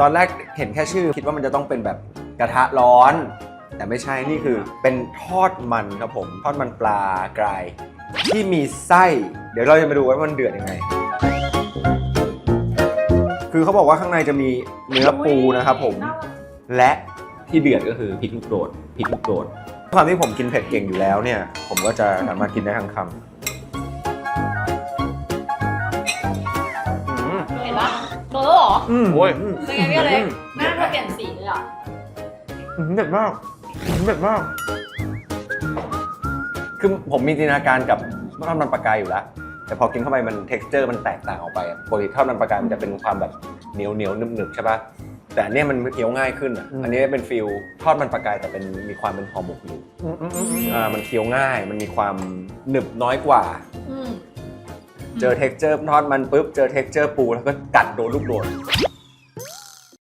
ตอนแรกเห็นแค่ชื่อ คิดว่ามันจะต้องเป็นแบบกระทะร้อน แต่ไม่ใช่นี่คือเป็นทอดมันครับผม ทอดมันปลากราย ที่มีไส้ เดี๋ยวเราจะมาดูว่ามันเดือดยังไง คือเขาบอกว่าข้างในจะมีเนื้อปูนะครับผม และที่เดือดก็คือพริกลูกโดดพริกลูกโดดความที่ผมกินเผ็ดเก่งอยู่แล้วเนี่ย ผมก็จะสามารถกินได้ทั้งคำ ออืมโอ้ยเป็นไงพี่อเล็กหน้าเธอเปลี่ยนสีเลยอะอืมเด็ดมากเด็ดมากคือผมมีจินตนาการกับทอดมันปลากายอยู่แล้ว แต่พอกินเข้าไปมัน t e x t อร์มันแตกต่างออกไปอะปกติทอดมันปลากายมันจะเป็นความแบบเหนียวเหนียวๆนึบๆใช่ปะแต่อันเนี้ยมันเคี้ยวง่ายขึ้นอะอืมอันนี้เป็นฟิลทอดมันปลากายแต่เป็นมีความเป็นห่อหมกอยู่อ่ามันเคี้ยวง่าย มันมีความหนึบน้อยกว่า อืม เจอเท็กเจอร์ทอดมันปุ๊บ เจอเท็กเจอร์ปูแล้วก็กัดโดนลูกโดน